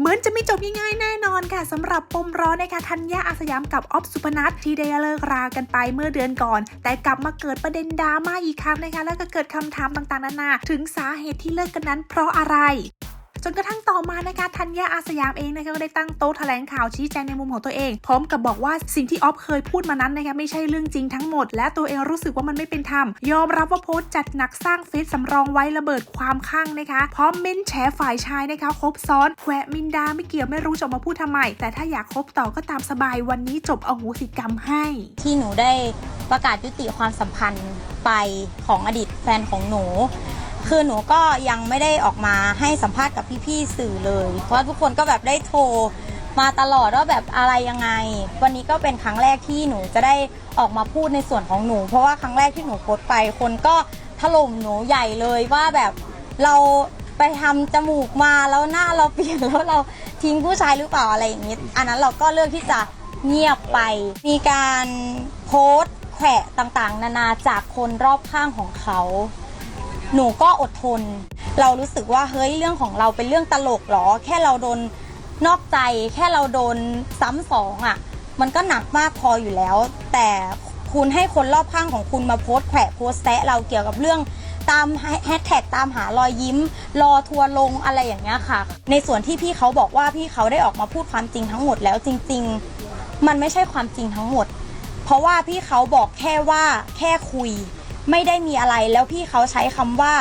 เหมือนจะไม่จบง่ายๆแน่นอนค่ะสำหรับปมร้อนนะคะธัญญาอาสยามกับออฟสุพนัทที่ได้เลิกรากันไปเมื่อเดือนก่อน แต่กลับมาเกิดประเด็นดราม่าอีกครั้งนะคะ แล้วก็เกิดคำถามต่างๆนานา ถึงสาเหตุที่เลิกกันนั้นเพราะอะไร จนกระทั่งต่อมานะคะธัญญาอาสยามเองนะคะก็ได้ตั้งโต๊ะแถลงข่าวชี้แจงในมุมของตัวเอง พร้อมกับบอกว่าสิ่งที่ออฟเคยพูดมานั้นนะคะไม่ใช่เรื่องจริงทั้งหมด และตัวเองรู้สึกว่ามันไม่เป็นธรรมยอมรับว่าโพสต์จัดหนักสร้างเฟซสำรองไว้ระเบิดความข้างนะคะพร้อมเม้นแฉฝ่ายชายนะคะคบซ้อนแขวมินดาไม่เกี่ยวไม่รู้จะมาพูดทำไม แต่ถ้าอยากคบต่อก็ตามสบายวันนี้จบอโหสิกรรมให้ ที่หนูได้ประกาศยุติความสัมพันธ์ไปของอดีตแฟนของหนู คือหนูก็ยังไม่ได้ออกมาให้สัมภาษณ์กับพี่ๆสื่อเลย เพราะทุกคนก็แบบได้โทรมาตลอดว่าแบบอะไรยังไง วันนี้ก็เป็นครั้งแรกที่หนูจะได้ออกมาพูดในส่วนของหนู เพราะว่าครั้งแรกที่หนูโพสต์ไป คนก็ถล่มหนูใหญ่เลยว่าแบบเราไปทำจมูกมาแล้วหน้าเราเปลี่ยนแล้วเราทิ้งผู้ชายหรือเปล่าอะไรอย่างนี้ อันนั้นเราก็เลือกที่จะเงียบไป มีการโพสต์แขวะต่างๆ นานาจากคนรอบข้างของเขา หนูก็อดทน เรารู้สึกว่าเฮ้ยเรื่องของเราเป็นเรื่องตลกเหรอ แค่เราโดนนอกใจ แค่เราโดนซ้ำสองอะ่ะ มันก็หนักมากพออยู่แล้ว แต่คุณให้คนรอบข้างของคุณมาโพสแขวะโพสแซะเราเกี่ยวกับเรื่องตามแฮชแท็กตามหารอยยิ้ม รอทัวร์ลงอะไรอย่างเงี้ยค่ะ ในส่วนที่พี่เขาบอกว่าพี่เขาได้ออกมาพูดความจริงทั้งหมดแล้วจริง ๆ มันไม่ใช่ความจริงทั้งหมด เพราะว่าพี่เขาบอกแค่ว่าแค่คุย ไม่ได้มีอะไรแล้วพี่เขาใช้คำว่า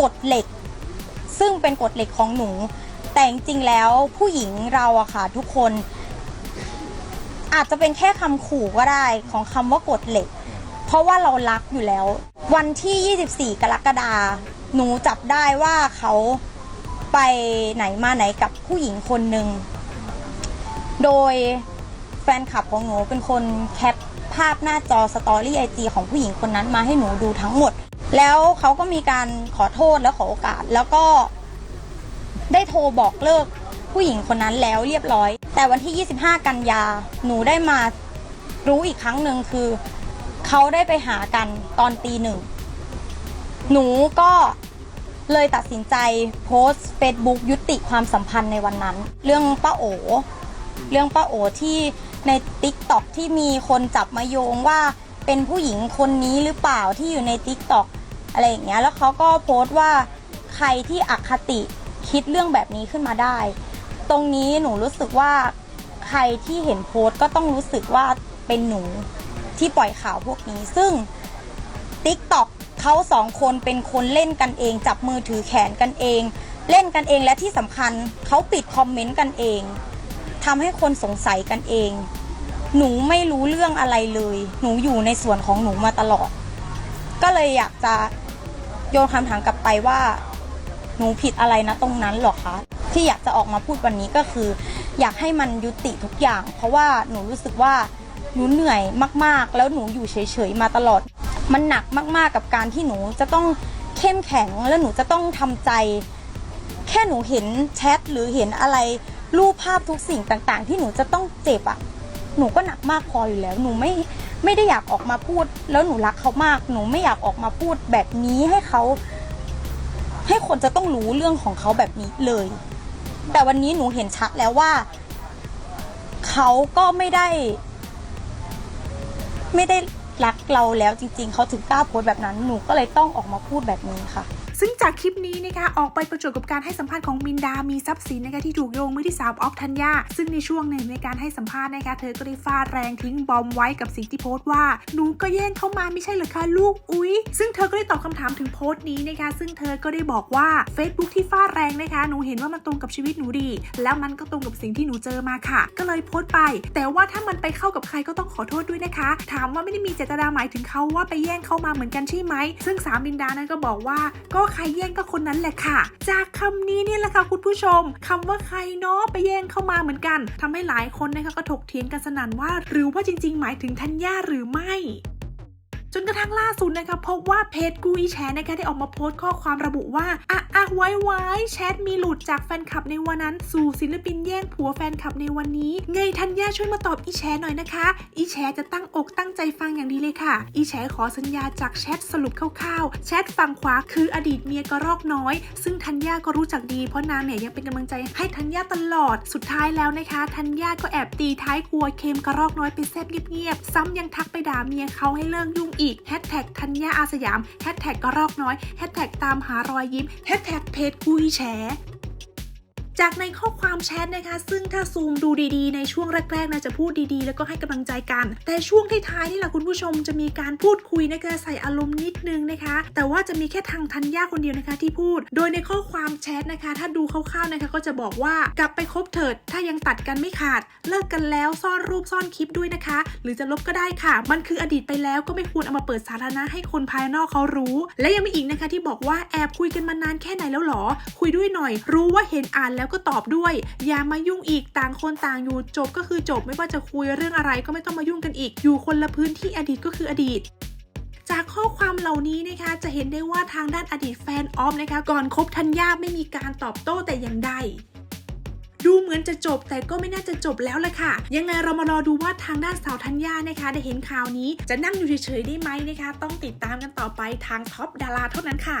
กฎเหล็ก ซึ่งเป็นกฎเหล็กของหนู แต่จริงๆแล้วผู้หญิงเราอะค่ะทุกคน อาจจะเป็นแค่คำขู่ก็ได้ของคำว่ากฎเหล็ก เพราะว่าเรารักอยู่แล้ว วันที่ 24 กรกฎาหนูจับได้ว่าเขาไปไหนมาไหนกับผู้หญิงคนหนึ่ง โดยแฟนคลับของหนูเป็นคนแคป ภาพหน้าจอสตอรี่ไอจีของผู้หญิงคนนั้นมาให้หนูดูทั้งหมด แล้วเขาก็มีการขอโทษและขอโอกาส แล้วก็ได้โทรบอกเลิกผู้หญิงคนนั้นแล้วเรียบร้อย แต่วันที่ 25 กันยาหนูได้มารู้อีกครั้งหนึ่งคือ เขาได้ไปหากันตอนตีหนึ่ง หนูก็เลยตัดสินใจโพสต์ Facebook ยุติความสัมพันธ์ในวันนั้น เรื่องป้าโอ เรื่องป้าโอที่ ใน t ิ k t o k ที่มีคนจับมาโยงว่าเป็นผู้หญิงคนนี้หรือเปล่าที่อยู่ใน t ิ k t o k อะไรอย่างเงี้ยแล้วเขาก็โพสต์ว่าใครที่อคติคิดเรื่องแบบนี้ขึ้นมาได้ ตรงนี้หนูรู้สึกว่าใครที่เห็นโพสต์ก็ต้องรู้สึกว่าเป็นหนูที่ปล่อยข่าวพวกนี้ ซึ่ง t ิ k t o k เขาสองคนเป็นคนเล่นกันเอง จับมือถือแขนกันเอง เล่นกันเองและที่สำคัญเขาปิดคอมเมนต์กันเอง ทำให้คนสงสัยกันเอง หนูไม่รู้เรื่องอะไรเลย หนูอยู่ในส่วนของหนูมาตลอด ก็เลยอยากจะโยนคำถามกลับไปว่า หนูผิดอะไรนะตรงนั้นหรอคะ ที่อยากจะออกมาพูดวันนี้ก็คือ อยากให้มันยุติทุกอย่าง เพราะว่าหนูรู้สึกว่าหนูเหนื่อยมากๆ แล้วหนูอยู่เฉยๆมาตลอด มันหนักมากๆกับการที่หนูจะต้องเข้มแข็งแล้วหนูจะต้องทำใจ แค่หนูเห็นแชทหรือเห็นอะไร รูปภาพทุกสิ่งต่างๆ ที่หนูจะต้องเจ็บอะ่ะ หนูก็หนักมากพออยู่แล้ว หนูไม่ไม่ได้อยากออกมาพูด แล้วหนูรักเขามาก หนูไม่อยากออกมาพูดแบบนี้ให้เขา ให้คนจะต้องรู้เรื่องของเขาแบบนี้เลย แต่วันนี้หนูเห็นชัดแล้วว่า เขาก็ไม่ได้ ไม่ได้รักเราแล้วจริง ๆ เขาถึงกล้าโพสต์แบบนั้น หนูก็เลยต้องออกมาพูดแบบนี้ค่ะ ซึ่งจากคลิปนี้นะคะออกไปประจวบกับการให้สัมภาษณ์ของมินดา มีทรัพย์สินนะคะที่ถูกโยงมือที่สามออฟธัญญา ซึ่งในช่วงหนึ่งในการให้สัมภาษณ์นะคะเธอก็ได้ฟาดแรงทิ้งบอมไว้กับสิ่งที่โพสต์ว่า หนูก็แย่งเข้ามาไม่ใช่เหรอคะลูกอุ๊ยซึ่งเธอก็ได้ตอบคำถามถึงโพสต์นี้นะคะซึ่งเธอก็ได้บอกว่า Facebook ที่ฟาดแรงนะคะหนูเห็นว่ามันตรงกับชีวิตหนูดี แล้วมันก็ตรงกับสิ่งที่หนูเจอมาค่ะ ก็เลยโพสต์ไป แต่ว่าถ้ามันไปเข้ากับใครก็ต้องขอโทษด้วยนะคะ ถามว่าไม่ได้มีเจตนาหมายถึงเขาว่าไปแย่งเข้ามาเหมือนกันใช่ไหมซึ่งสาวมินดานั้นก็บอกว่าก็ใครแย่งก็คนนั้นแหละค่ะ จากคำนี้เนี่ยแหละค่ะคุณผู้ชมคำว่าใครเนาะไปแย่งเข้ามาเหมือนกันทำให้หลายคนนะคะก็ถกเถียงกันสนั่นว่า หรือว่าจริง ๆ หมายถึงธัญญาหรือไม่ จนกระทั่งล่าสุดนะคะพบว่าเพจกูอีแชร์นะคะได้ออกมาโพสต์ข้อความระบุว่าอะอะไว้ไว้แชทมีหลุดจากแฟนคลับในวันนั้น สู่ศิลปินแย่งผัวแฟนคลับในวันนี้ไงธัญญาช่วยมาตอบอีแชร์หน่อยนะคะ อีแชร์จะตั้งอกตั้งใจฟังอย่างดีเลยค่ะ อีแชร์ขอสัญญาจากแชทสรุปคร่าวๆแชทฝั่งขวาคืออดีตเมียกระรอกน้อย ซึ่งธัญญาก็รู้จักดีเพราะนางเนี่ยยังเป็นกำลังใจให้ธัญญาตลอดสุดท้ายแล้วนะคะธัญญาก็แอบตีท้ายครัวเค็มกระรอกน้อยไปแซบเงียบๆซ้ำยังทักไปด่าเมียเขาให้เลิกยุ่งอีกแฮชแท็กธัญญาอาสยามแฮชแท็กกระรอกน้อยแฮชแท็กตามหารอยยิ้มแฮชแท็กเพจกุยแฉ จากในข้อความแชทนะคะ ซึ่งถ้าซูมดูดีๆ ในช่วงแรกๆนะจะพูดดีๆ แล้วก็ให้กำลังใจกัน แต่ช่วงท้ายๆนี่แหละคุณผู้ชมจะมีการพูดคุยนะคะใส่อารมณ์นิดนึงนะคะ แต่ว่าจะมีแค่ทางธัญญาคนเดียวนะคะที่พูด โดยในข้อความแชทนะคะ ถ้าดูคร่าวๆนะคะก็จะบอกว่ากลับไปคบเถิด ถ้ายังตัดกันไม่ขาด เลิกกันแล้วซ่อนรูปซ่อนคลิปด้วยนะคะ หรือจะลบก็ได้ค่ะ มันคืออดีตไปแล้วก็ไม่ควรเอามาเปิดสาธารณะให้คนภายนอกเขารู้ และยังมีอีกนะคะที่บอกว่าแอบคุยกันมานานแค่ไหนแล้วหรอ คุยด้วยหน่อย รู้ว่าเห็นอ่านแล้วแล้วก็ตอบด้วย อย่ามายุ่งอีกต่างคนต่างอยู่จบก็คือจบไม่ว่าจะคุยเรื่องอะไรก็ไม่ต้องมายุ่งกันอีก อยู่คนละพื้นที่อดีตก็คืออดีตจากข้อความเหล่านี้นะคะจะเห็นได้ว่าทางด้านอดีตแฟนออฟนะคะ ก่อนคบธัญญาไม่มีการตอบโต้แต่อย่างใดดูเหมือนจะจบแต่ก็ไม่น่าจะจบแล้วแหละค่ะ ยังไงเรามารอดูว่าทางด้านสาวธัญญานะคะ ได้เห็นข่าวนี้จะนั่งอยู่เฉยๆได้ไหมนะคะ ต้องติดตามกันต่อไปทางท็อปดาราเท่านั้นค่ะ